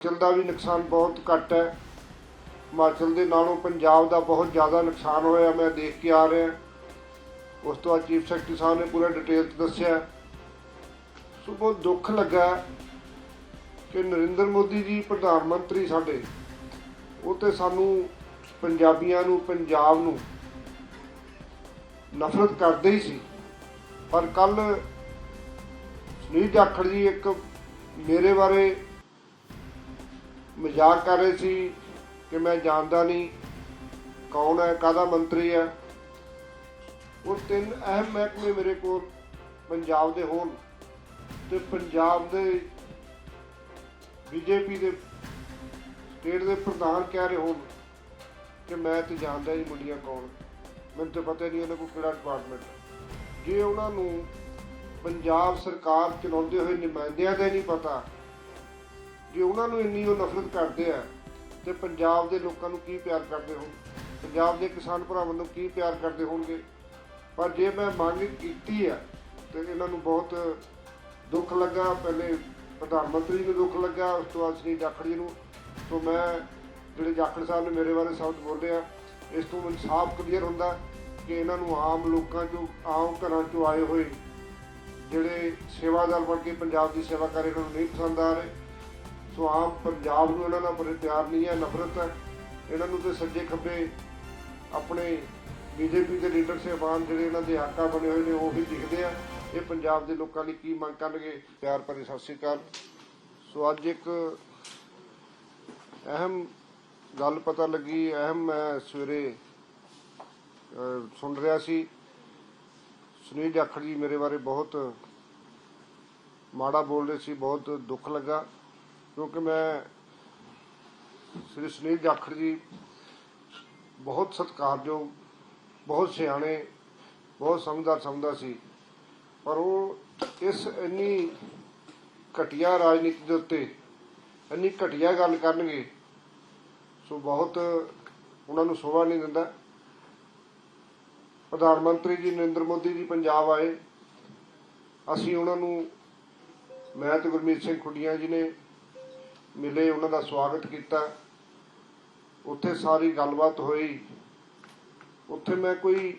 ਹਿਮਾਚਲ ਦਾ ਵੀ ਨੁਕਸਾਨ ਬਹੁਤ ਘੱਟ ਹੈ। ਹਿਮਾਚਲ ਦੇ ਨਾਲੋਂ ਪੰਜਾਬ ਦਾ ਬਹੁਤ ਜ਼ਿਆਦਾ ਨੁਕਸਾਨ ਹੋਇਆ, ਮੈਂ ਦੇਖ ਕੇ ਆ ਰਿਹਾ। ਉਸ ਤੋਂ ਬਾਅਦ ਚੀਫ ਸੈਕਟਰੀ ਸਾਹਿਬ ਨੇ ਪੂਰਾ ਡਿਟੇਲ ਚ ਦੱਸਿਆ। ਸੋ ਬਹੁਤ ਦੁੱਖ ਲੱਗਾ ਕਿ ਨਰਿੰਦਰ ਮੋਦੀ ਜੀ, ਪ੍ਰਧਾਨ ਮੰਤਰੀ ਸਾਡੇ, ਉਹ ਤੇ ਸਾਨੂੰ ਪੰਜਾਬੀਆਂ ਨੂੰ, ਪੰਜਾਬ ਨੂੰ ਨਫ਼ਰਤ ਕਰਦੇ ਹੀ ਸੀ। ਪਰ ਕੱਲ ਸੁਨੀਲ ਜਾਖੜ ਜੀ ਇੱਕ ਮੇਰੇ ਬਾਰੇ ਮਜ਼ਾਕ ਕਰ ਰਹੇ ਸੀ ਕਿ ਮੈਂ ਜਾਣਦਾ ਨਹੀਂ ਕੌਣ ਹੈ, ਕਾਹਦਾ ਮੰਤਰੀ ਹੈ। ਉਹ ਤਿੰਨ ਅਹਿਮ ਮਹਿਕਮੇ ਮੇਰੇ ਕੋਲ ਪੰਜਾਬ ਦੇ ਹੋਣ ਤੇ ਪੰਜਾਬ ਦੇ ਬੀਜੇਪੀ ਦੇ ਸਟੇਟ ਦੇ ਪ੍ਰਧਾਨ ਕਹਿ ਰਹੇ ਹੋਣ ਕਿ ਮੈਂ ਤੇ ਜਾਣਦਾ ਹੀ ਮੁੰਡੀਆਂ ਕੌਣ। ਮੈਨੂੰ ਤਾਂ ਪਤਾ ਹੀ ਨਹੀਂ ਉਹਨਾਂ ਕੋਲ ਕਿਹੜਾ ਡਿਪਾਰਟਮੈਂਟ ਜੇ ਉਹਨਾਂ ਨੂੰ ਪੰਜਾਬ ਸਰਕਾਰ ਚਲਾਉਂਦੇ ਹੋਏ ਨੁਮਾਇੰਦਿਆਂ ਦਾ ਨਹੀਂ ਪਤਾ ਜੇ ਉਹਨਾਂ ਨੂੰ ਇੰਨੀ ਉਹ ਨਫ਼ਰਤ ਕਰਦੇ ਆ, ਤੇ ਪੰਜਾਬ ਦੇ ਲੋਕਾਂ ਨੂੰ ਕੀ ਪਿਆਰ ਕਰਦੇ ਹੋਣ? ਪੰਜਾਬ ਦੇ ਕਿਸਾਨ ਭਰਾਵਾਂ ਨੂੰ ਕੀ ਪਿਆਰ ਕਰਦੇ ਹੋਣਗੇ? ਪਰ ਜੇ ਮੈਂ ਮੰਗ ਕੀਤੀ ਆ, ਤੇ ਇਹਨਾਂ ਨੂੰ ਬਹੁਤ ਦੁੱਖ ਲੱਗਾ। ਪਹਿਲੇ ਪ੍ਰਧਾਨ ਮੰਤਰੀ ਨੂੰ ਦੁੱਖ ਲੱਗਾ, ਉਸ ਤੋਂ ਬਾਅਦ ਸ੍ਰੀ ਜਾਖੜ ਜੀ ਨੂੰ। ਤੋਂ ਮੈਂ ਜਿਹੜੇ ਜਾਖੜ ਸਾਹਿਬ ਨੇ ਮੇਰੇ ਬਾਰੇ ਸ਼ਬਦ ਬੋਲੇ ਆ, ਇਸ ਤੋਂ ਇਨਸਾਫ਼ ਕਲੀਅਰ ਹੁੰਦਾ ਕਿ ਇਹਨਾਂ ਨੂੰ ਆਮ ਲੋਕਾਂ ਚੋਂ, ਆਮ ਘਰਾਂ ਚੋਂ ਆਏ ਹੋਏ ਜਿਹੜੇ ਸੇਵਾਦਾਰ ਬਣ ਕੇ ਪੰਜਾਬ ਦੀ ਸੇਵਾ ਕਰ ਰਹੇ ਇਹਨਾਂ ਨੂੰ ਨਹੀਂ ਪਸੰਦ ਆ ਰਹੇ। ਸੋ ਆਮ ਪੰਜਾਬ ਨੂੰ ਇਹਨਾਂ ਨਾਲ ਬੜੇ ਪਿਆਰ ਨਹੀਂ ਹੈ, ਨਫ਼ਰਤ ਹੈ। ਇਹਨਾਂ ਨੂੰ ਤੇ ਸੱਜੇ ਖੱਬੇ ਆਪਣੇ ਬੀਜੇਪੀ ਦੇ ਲੀਡਰ ਸਾਹਿਬਾਨ ਜਿਹੜੇ ਇਹਨਾਂ ਦੇ ਆਕਾ ਬਣੇ ਹੋਏ ਨੇ, ਉਹ ਵੀ ਦਿਖਦੇ ਆ। ਇਹ ਪੰਜਾਬ ਦੇ ਲੋਕਾਂ ਲਈ ਕੀ ਮੰਗ ਕਰਨਗੇ? ਪਿਆਰ ਭਰੀ ਸਤਿ ਸ੍ਰੀ ਅਕਾਲ। ਸੋ ਅੱਜ ਇੱਕ ਅਹਿਮ ਗੱਲ ਪਤਾ ਲੱਗੀ, ਅਹਿਮ ਮੈਂ ਸਵੇਰੇ ਸੁਣ ਰਿਹਾ ਸੀ। ਸੁਨੀਲ ਜਾਖੜ ਜੀ ਮੇਰੇ ਬਾਰੇ ਬਹੁਤ ਮਾੜਾ ਬੋਲ ਰਹੇ ਸੀ, ਬਹੁਤ ਦੁੱਖ ਲੱਗਾ। ਕਿਉਂਕਿ ਮੈਂ ਸ੍ਰੀ ਸੁਨੀਲ ਜਾਖੜ ਜੀ ਬਹੁਤ ਸਤਿਕਾਰਯੋਗ, ਬਹੁਤ ਸਿਆਣੇ, ਬਹੁਤ ਸਮਝਦਾਰ ਸਮਝਦਾ ਸੀ। ਪਰ ਉਹ ਇਸ ਇੰਨੀ ਘਟੀਆ ਰਾਜਨੀਤੀ ਦੇ ਉੱਤੇ ਇੰਨੀ ਘਟੀਆ ਗੱਲ ਕਰਨਗੇ, ਸੋ ਬਹੁਤ ਉਹਨਾਂ ਨੂੰ ਸ਼ੋਭਾ ਨਹੀਂ ਦਿੰਦਾ। ਪ੍ਰਧਾਨ ਮੰਤਰੀ ਜੀ ਨਰਿੰਦਰ ਮੋਦੀ ਜੀ ਪੰਜਾਬ ਆਏ। ਅਸੀਂ ਉਹਨਾਂ ਨੂੰ, ਮੈਂ ਤੇ ਗੁਰਮੀਤ ਸਿੰਘ ਖੁੱਡੀਆਂ ਜੀ ਨੇ ਮਿਲੇ, ਉਹਨਾਂ ਦਾ ਸਵਾਗਤ ਕੀਤਾ। ਉੱਥੇ ਸਾਰੀ ਗੱਲਬਾਤ ਹੋਈ। ਉੱਥੇ ਮੈਂ ਕੋਈ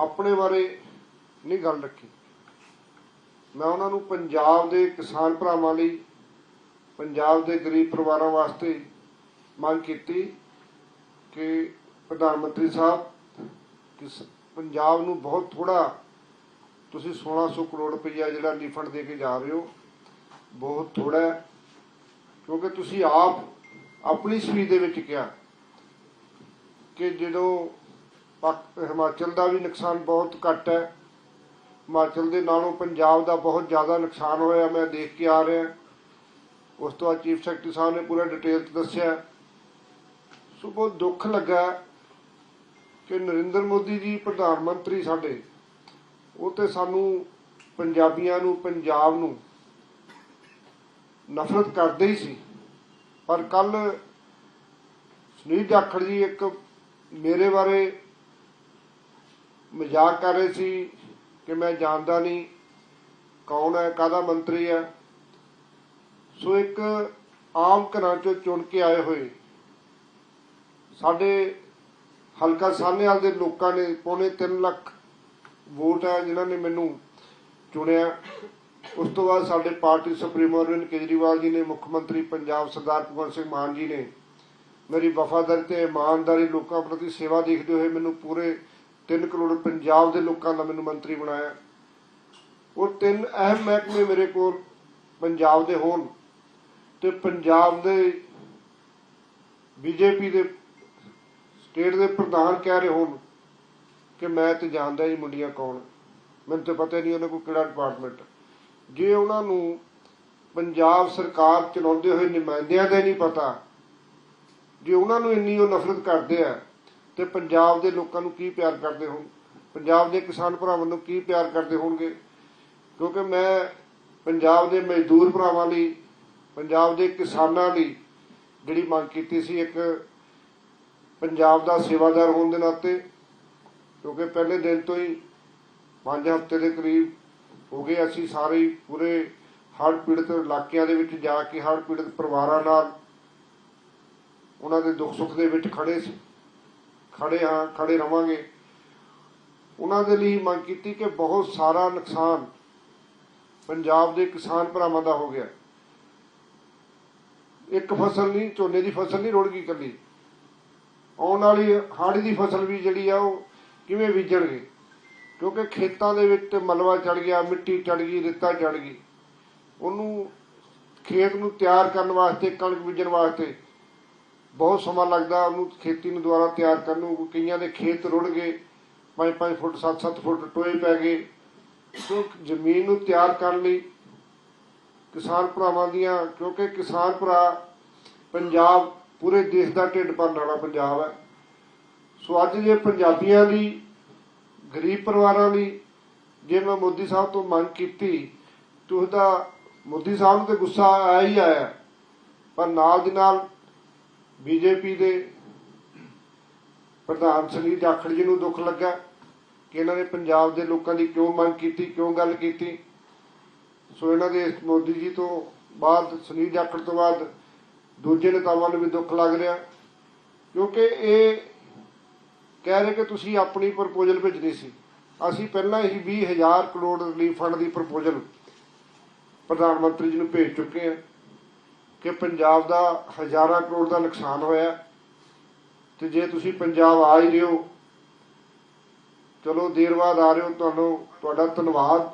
ਆਪਣੇ ਬਾਰੇ ਨਹੀਂ ਗੱਲ ਰੱਖੀ। ਮੈਂ ਉਹਨਾਂ ਨੂੰ ਪੰਜਾਬ ਦੇ ਕਿਸਾਨ ਭਰਾਵਾਂ ਲਈ, ਪੰਜਾਬ ਦੇ ਗਰੀਬ ਪਰਿਵਾਰਾਂ ਵਾਸਤੇ ਮੰਗ ਕੀਤੀ ਕਿ ਪ੍ਰਧਾਨ ਮੰਤਰੀ ਸਾਹਿਬ, ਕਿਸ ਪੰਜਾਬ ਨੂੰ ਬਹੁਤ ਥੋੜਾ ਤੁਸੀਂ 1600 ਕਰੋੜ ਰੁਪਈਆ ਜਿਹੜਾ ਰਿਫੰਡ ਦੇ ਕੇ ਜਾ ਰਹੇ ਹੋ, ਬਹੁਤ ਥੋੜਾ ਕਿਉਂਕਿ ਤੁਸੀਂ ਆਪ ਆਪਣੀ ਸਪੀਚ ਦੇ ਵਿੱਚ ਕਿਹਾ ਕਿ ਜਦੋਂ ਹਿਮਾਚਲ ਦਾ ਵੀ ਨੁਕਸਾਨ ਬਹੁਤ ਘੱਟ ਹੈ, ਹਿਮਾਚਲ ਦੇ ਨਾਲੋਂ ਪੰਜਾਬ ਦਾ ਬਹੁਤ ਜ਼ਿਆਦਾ ਨੁਕਸਾਨ ਹੋਇਆ, ਮੈਂ ਦੇਖ ਕੇ ਆ ਰਿਹਾ। ਉਸ ਤੋਂ ਬਾਅਦ ਚੀਫ ਸੈਕਟਰੀ ਸਾਹਿਬ ਨੇ ਪੂਰਾ ਡਿਟੇਲ ਚ ਦੱਸਿਆ। ਸੋ ਬਹੁਤ ਦੁੱਖ ਲੱਗਾ ਕਿ ਨਰਿੰਦਰ ਮੋਦੀ ਜੀ, ਪ੍ਰਧਾਨ ਮੰਤਰੀ ਸਾਡੇ, ਉਹ ਤੇ ਸਾਨੂੰ ਪੰਜਾਬੀਆਂ ਨੂੰ, ਪੰਜਾਬ ਨੂੰ ਨਫ਼ਰਤ ਕਰਦੇ ਹੀ ਸੀ। ਪਰ ਕੱਲ ਸੁਨੀਲ ਜਾਖੜ ਜੀ ਇੱਕ ਮੇਰੇ ਬਾਰੇ ਮਜ਼ਾਕ ਕਰ ਰਹੇ ਸੀ ਕਿ ਮੈਂ ਜਾਣਦਾ ਨਹੀਂ ਕੌਣ ਹੈ, ਕਾਹਦਾ ਮੰਤਰੀ ਹੈ। ਸੋ ਇੱਕ ਆਮ ਘਰਾਂ ਚੋਂ ਚੁਣ ਕੇ ਆਏ ਹੋਏ ਸਾਡੇ ਹਲਕਾ ਸਾਹਨੇਵਾਲ ਦੇ ਲੋਕਾਂ ਨੇ ਪੌਣੇ 3 ਲੱਖ ਵੋਟ ਹੈ, ਜਿਨ੍ਹਾਂ ਨੇ ਮੈਨੂੰ ਚੁਣਿਆ। ਉਸ ਤੋਂ ਬਾਅਦ ਸਾਡੇ ਪਾਰਟੀ ਸੁਪਰੀਮੋ ਅਰਵਿੰਦ ਕੇਜਰੀਵਾਲ ਜੀ ਨੇ, ਮੁੱਖ ਮੰਤਰੀ ਪੰਜਾਬ ਸਰਦਾਰ ਭਗਵੰਤ ਸਿੰਘ ਮਾਨ ਜੀ ਨੇ ਮੇਰੀ ਵਫਾਦਾਰੀ ਤੇ ਇਮਾਨਦਾਰੀ ਲੋਕਾਂ ਪ੍ਰਤੀ ਸੇਵਾ ਦੇਖਦੇ ਹੋਏ ਮੈਨੂੰ ਪੂਰੇ 3 ਕਰੋੜ ਪੰਜਾਬ ਦੇ ਲੋਕਾਂ ਦਾ ਮੈਨੂੰ ਮੰਤਰੀ ਬਣਾਇਆ। ਉਹ ਤਿੰਨ ਅਹਿਮ ਮਹਿਕਮੇ ਮੇਰੇ ਕੋਲ ਪੰਜਾਬ ਦੇ ਹੋਣ ਤੇ ਪੰਜਾਬ ਦੇ ਬੀਜੇਪੀ ਦੇ ਸਟੇਟ ਦੇ ਪ੍ਰਧਾਨ ਕਹਿ ਰਹੇ ਹੋਣ ਕਿ ਮੈਂ ਤੇ ਜਾਣਦਾ ਹੀ ਮੁੰਡੀਆਂ ਕੌਣ। ਮੈਨੂੰ ਤਾਂ ਪਤਾ ਨਹੀਂ ਉਹਨਾਂ ਕੋਲ ਕਿਹੜਾ ਡਿਪਾਰਟਮੈਂਟ ਜੇ ਉਹਨਾਂ ਨੂੰ ਪੰਜਾਬ ਸਰਕਾਰ ਚਲਾਉਂਦੇ ਹੋਏ ਨੁਮਾਇੰਦਿਆਂ ਦਾ ਨਹੀਂ ਪਤਾ, ਜੇ ਉਹਨਾਂ ਨੂੰ ਇੰਨੀ ਉਹ ਨਫ਼ਰਤ ਕਰਦੇ ਆ, ਤੇ ਪੰਜਾਬ ਦੇ ਲੋਕਾਂ ਨੂੰ ਕੀ ਪਿਆਰ ਕਰਦੇ ਹੋਣ? ਪੰਜਾਬ ਦੇ ਕਿਸਾਨ ਭਰਾਵਾਂ ਨੂੰ ਕੀ ਪਿਆਰ ਕਰਦੇ ਹੋਣਗੇ? ਕਿਉਂਕਿ ਮੈਂ ਪੰਜਾਬ ਦੇ ਮਜ਼ਦੂਰ ਭਰਾਵਾਂ ਲਈ, ਪੰਜਾਬ ਦੇ ਕਿਸਾਨਾਂ ਲਈ ਜਿਹੜੀ ਮੰਗ ਕੀਤੀ ਸੀ, ਇੱਕ ਪੰਜਾਬ ਦਾ ਸੇਵਾਦਾਰ ਹੋਣ ਦੇ ਨਾਤੇ, ਕਿਉਂਕਿ ਪਹਿਲੇ ਦਿਨ ਤੋਂ ਹੀ 5 ਹਫ਼ਤੇ ਦੇ ਕਰੀਬ ਹੋ ਗਏ। ਅਸੀਂ ਸਾਰੇ ਪੂਰੇ ਹੜ੍ਹ ਪੀੜਤ ਇਲਾਕਿਆਂ ਦੇ ਵਿੱਚ ਜਾ ਕੇ ਹੜ੍ਹ ਪੀੜਤ ਪਰਿਵਾਰਾਂ ਨਾਲ ਉਹਨਾਂ ਦੇ ਦੁੱਖ ਸੁੱਖ ਦੇ ਵਿੱਚ ਖੜੇ ਸੀ। ਖੜੇ ਹਾਂ, ਖੜੇ ਰਵਾਂਗੇ। ਉਹਨਾਂ ਦੇ ਲਈ ਮੰਗ ਕੀਤੀ ਕਿ ਬਹੁਤ ਸਾਰਾ ਨੁਕਸਾਨ ਪੰਜਾਬ ਦੇ ਕਿਸਾਨ ਭਰਾਵਾਂ ਦਾ ਹੋ ਗਿਆ। ਇੱਕ ਫਸਲ ਨਹੀਂ, ਝੋਨੇ ਦੀ ਫਸਲ ਨਹੀਂ ਰੁੜ ਗਈ ਕੱਲੀ ਆਉਣ ਵਾਲੀ ਹਾੜੀ ਦੀ ਫਸਲ ਵੀ ਜਿਹੜੀ ਆ ਉਹ ਕਿਵੇਂ ਬੀਜਣਗੇ? ਕਿਉਂਕਿ ਖੇਤਾਂ ਦੇ ਵਿੱਚ ਮਲਵਾ ਚੜ ਗਿਆ, ਮਿੱਟੀ ਚੜ ਗਈ, ਰੇਤਾ ਚੜ ਗਈ। ਉਹਨੂੰ ਖੇਤ ਨੂੰ ਤਿਆਰ ਕਰਨ ਵਾਸਤੇ, ਕਣਕ ਬੀਜਣ ਵਾਸਤੇ ਬਹੁਤ ਸਮਾਂ ਲੱਗਦਾ, ਉਹਨੂੰ ਖੇਤੀ ਨੂੰ ਦੁਬਾਰਾ ਤਿਆਰ ਕਰਨ ਨੂੰ ਕਈਆਂ ਦੇ ਖੇਤ ਰੁੜ ਗਏ 5-5 ਫੁੱਟ 7-7 ਫੁੱਟ ਟੋਏ ਪੈ ਗਏ। ਸੋ ਜ਼ਮੀਨ ਨੂੰ ਤਿਆਰ ਕਰਨ ਲਈ ਕਿਸਾਨ ਭਰਾਵਾਂ ਦੀਆਂ, ਕਿਉਂਕਿ ਕਿਸਾਨ ਭਰਾ ਪੰਜਾਬ, ਪੂਰੇ ਦੇਸ਼ ਦਾ ਢਿੱਡ ਭਰਨ ਵਾਲਾ ਪੰਜਾਬ ਹੈ। ਸੋ ਅੱਜ ਜੇ ਪੰਜਾਬੀਆਂ ਲਈ ਗਰੀਬ ਪਰਿਵਾਰਾਂ ਲਈ ਜੇ ਮੈਂ ਮੋਦੀ ਸਾਹਿਬ ਤੋਂ ਮੰਗ ਕੀਤੀ, ਤੇ ਮੋਦੀ ਸਾਹਿਬ ਨੂੰ ਤੇ ਗੁੱਸਾ ਆਇਆ ਹੀ ਆਇਆ। ਪਰ ਨਾਲ ਦੀ ਨਾਲ ਬੀਜੇਪੀ ਦੇ ਪ੍ਰਧਾਨ ਸੁਨੀਲ ਜਾਖੜ ਜੀ ਨੂੰ ਦੁੱਖ ਲੱਗਾ ਕਿ ਇਹਨਾਂ ਨੇ ਪੰਜਾਬ ਦੇ ਲੋਕਾਂ ਦੀ ਕਿਉਂ ਮੰਗ ਕੀਤੀ, ਕਿਉਂ ਗੱਲ ਕੀਤੀ। ਸੋ ਇਹਨਾਂ ਦੇ ਮੋਦੀ ਜੀ ਤੋਂ ਬਾਅਦ ਸੁਨੀਲ ਜਾਖੜ ਤੋਂ ਬਾਅਦ ਦੂਜੇ ਨੇਤਾਵਾਂ ਨੂੰ ਵੀ ਦੁੱਖ ਲੱਗ ਰਿਹਾ। ਕਿਉਂਕਿ ਇਹ ਕਹਿ ਰਹੇ ਕਿ ਤੁਸੀਂ ਆਪਣੀ ਪ੍ਰਪੋਜ਼ਲ ਭੇਜਣੀ ਸੀ। ਅਸੀਂ ਪਹਿਲਾਂ ਹੀ 20000 ਕਰੋੜ ਰਿਲੀਫ ਫੰਡ ਦੀ ਪ੍ਰਪੋਜ਼ਲ ਪ੍ਰਧਾਨ ਮੰਤਰੀ ਜੀ ਨੂੰ ਭੇਜ ਚੁੱਕੇ ਹਾਂ ਕਿ ਪੰਜਾਬ ਦਾ ਹਜ਼ਾਰਾਂ ਕਰੋੜ ਦਾ ਨੁਕਸਾਨ ਹੋਇਆ ਤੇ ਜੇ ਤੁਸੀਂ ਪੰਜਾਬ ਆ ਹੀ ਰਹੇ ਹੋ, ਚਲੋ ਦੇਰ ਬਾਅਦ ਆ ਰਹੇ ਹੋ, ਤੁਹਾਨੂੰ ਤੁਹਾਡਾ ਧੰਨਵਾਦ।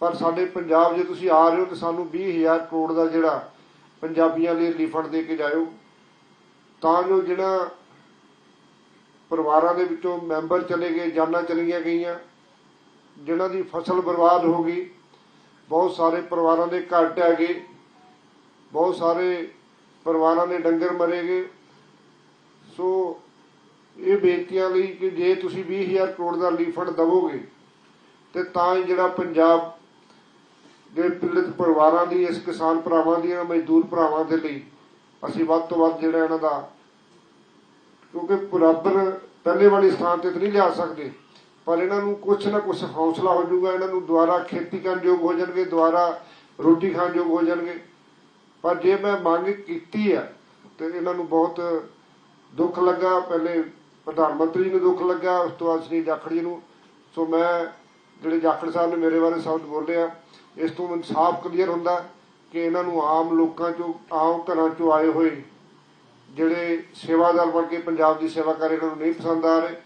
ਪਰ ਸਾਡੇ ਪੰਜਾਬ ਜੇ ਤੁਸੀਂ ਆ ਰਹੇ ਹੋ ਤਾਂ ਸਾਨੂੰ 20000 ਕਰੋੜ ਦਾ ਜਿਹੜਾ ਪੰਜਾਬੀਆਂ ਲਈ ਰਿਲੀਫ ਫੰਡ ਦੇ ਕੇ ਜਾਇਓ, ਤਾਂ ਜੋ ਜਿਹੜਾ ਪਰਿਵਾਰਾਂ ਦੇ ਵਿੱਚੋਂ ਮੈਂਬਰ ਚਲੇ ਗਏ, ਜਾਨਾਂ ਚਲੀਆਂ ਗਈਆਂ। ਜਿਨ੍ਹਾਂ ਦੀ ਫਸਲ ਬਰਬਾਦ ਹੋ ਗਈ। ਬਹੁਤ ਸਾਰੇ ਪਰਿਵਾਰਾਂ ਦੇ ਘਰ ਢਹਿ ਗਏ। ਬਹੁਤ ਸਾਰੇ ਪਰਿਵਾਰਾਂ ਦੇ ਡੰਗਰ ਮਰੇ ਗਏ। ਸੋ ਇਹ ਬੇਨਤੀਆਂ ਲਈ ਕਿ ਜੇ ਤੁਸੀਂ 20000 ਕਰੋੜ ਦਾ ਰਿਲੀਫ ਫੰਡ ਦਵੋਗੇ, ਤੇ ਤਾਂ ਹੀ ਜਿਹੜਾ ਪੰਜਾਬ ਦੇ ਪੀੜਤ ਪਰਿਵਾਰਾਂ ਦੀ, ਇਸ ਕਿਸਾਨ ਭਰਾਵਾਂ ਦੀਆਂ ਮਜ਼ਦੂਰ ਭਰਾਵਾਂ ਦੇ ਲਈ ਅਸੀਂ ਵੱਧ ਤੋਂ ਵੱਧ ਜਿਹੜਾ ਇਹਨਾਂ ਦਾ ਕਿਉਂਕਿ ਬਰਾਬਰ ਪਹਿਲੇ ਵਾਲੇ ਸਥਾਨ ਤੇ ਨਹੀਂ ਲਿਆ ਸਕਦੇ। ਪਰ ਇਹਨਾਂ ਨੂੰ ਕੁਛ ਨਾ ਕੁਛ ਹੌਸਲਾ ਹੋ ਜਾਊਗਾ, ਇਹਨਾਂ ਨੂੰ ਦੁਬਾਰਾ ਖੇਤੀ ਕਰਨ ਯੋਗ ਹੋ ਜਾਣਗੇ ਦੁਬਾਰਾ ਰੋਟੀ ਖਾਣ ਯੋਗ ਹੋ ਜਾਣਗੇ। ਪਰ ਜੇ ਮੈਂ ਮੰਗ ਕੀਤੀ ਹੈ, ਤੇ ਇਹਨਾਂ ਨੂੰ ਬਹੁਤ ਦੁੱਖ ਲੱਗਾ। ਪਹਿਲੇ ਪ੍ਰਧਾਨ ਮੰਤਰੀ ਨੂੰ ਦੁੱਖ ਲੱਗਾ, ਉਸ ਤੋਂ ਬਾਅਦ ਸ੍ਰੀ ਜਾਖੜ ਜੀ ਨੂੰ। ਸੋ ਮੈਂ ਜਿਹੜੇ ਜਾਖੜ ਸਾਹਿਬ ਨੇ ਮੇਰੇ ਬਾਰੇ ਸ਼ਬਦ ਬੋਲੇ ਆ, ਇਸ ਤੋਂ ਇਨਸਾਫ਼ ਕਲੀਅਰ ਹੁੰਦਾ ਕਿ ਇਹਨਾਂ ਨੂੰ ਆਮ ਲੋਕਾਂ ਚੋਂ, ਆਮ ਘਰਾਂ ਚੋਂ ਆਏ ਹੋਏ ਜਿਹੜੇ ਸੇਵਾਦਾਰ ਬਣ ਕੇ ਪੰਜਾਬ ਦੀ ਸੇਵਾ ਕਰ ਰਹੇ ਇਹਨਾਂ ਨੂੰ ਨਹੀਂ ਪਸੰਦ ਆ ਰਹੇ।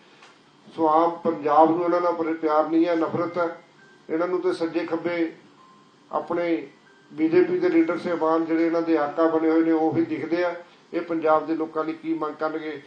ਸੋ ਆਮ ਪੰਜਾਬ ਨੂੰ ਇਹਨਾਂ ਨਾਲ ਬੜੇ ਪਿਆਰ ਨਹੀਂ ਹੈ, ਨਫ਼ਰਤ ਹੈ। ਇਹਨਾਂ ਨੂੰ ਤੇ ਸੱਜੇ ਖੱਬੇ ਆਪਣੇ ਬੀਜੇਪੀ ਦੇ ਲੀਡਰ ਸਾਹਿਬਾਨ ਜਿਹੜੇ ਇਹਨਾਂ ਦੇ ਆਕਾ ਬਣੇ ਹੋਏ ਨੇ, ਉਹ ਵੀ ਦਿਖਦੇ ਆ। ਇਹ ਪੰਜਾਬ ਦੇ ਲੋਕਾਂ ਲਈ ਕੀ ਮੰਗ ਕਰਨਗੇ?